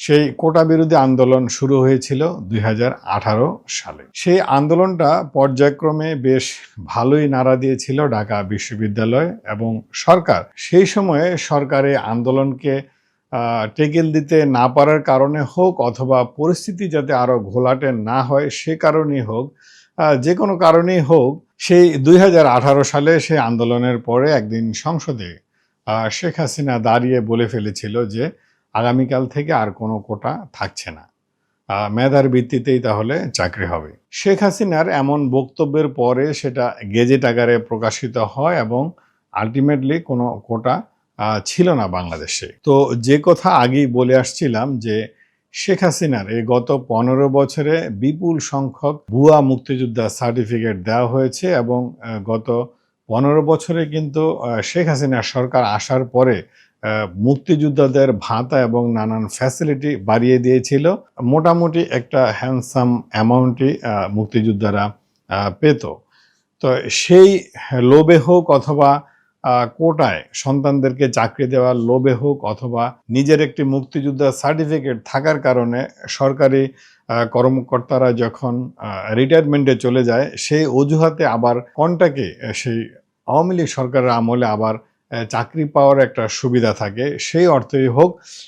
সেই কোটা বিরোধী আন্দোলন শুরু হয়েছিল দুই হাজার আঠারো সালে। সেই আন্দোলনটা পর্যায়ক্রমে বেশ ভালোই নাড়া দিয়েছিল ঢাকা বিশ্ববিদ্যালয় এবং সরকার। সেই সময়ে সরকারে আন্দোলনকে টেকেল দিতে না পারার কারণে হোক অথবা পরিস্থিতি যাতে আরও ঘোলাটে না হয় সে কারণেই হোক যে কোনো কারণেই হোক, সেই দুই হাজার আঠারো সালে সেই আন্দোলনের পরে একদিন সংসদে শেখ হাসিনা দাঁড়িয়ে বলে ফেলেছিল যে আগামীকাল থেকে আর কোনো কোটা থাকছে না। মেধার ভিত্তিতেই তাহলে চাকরি হবে। শেখ হাসিনার এমন বক্তব্যের পরে সেটা গেজেট আকারে প্রকাশিত হয় এবং আলটিমেটলি কোনো কোটা ছিল না বাংলাদেশে। তো যে কথা আগেই বলে আসছিলাম যে শেখ হাসিনার এই গত পনেরো বছরে বিপুল সংখ্যক ভুয়া মুক্তিযোদ্ধা সার্টিফিকেট দেওয়া হয়েছে এবং গত পনেরো বছরে কিন্তু শেখ হাসিনা সরকার আসার পরে মুক্তিযোদ্ধাদের ভাতা এবং নানান ফ্যাসিলিটি বাড়িয়ে দিয়েছিল। মোটামুটি একটা হ্যান্ডসাম অ্যামাউন্টই মুক্তিযোদ্ধারা পেত। তো সেই লোভে হোক অথবা কোটায় সন্তানদেরকে চাকরি দেওয়ার লোভে হোক অথবা নিজের একটি মুক্তিযোদ্ধার সার্টিফিকেট থাকার কারণে সরকারি কর্মকর্তারা যখন রিটায়ারমেন্টে চলে যায়, সেই অজুহাতে আবার কন্টাকে সেই আওয়ামী লীগ সরকারের আমলে আবার চাকরি পাওয়ার একটা সুবিধা থাকে। সেই অর্থেই হোক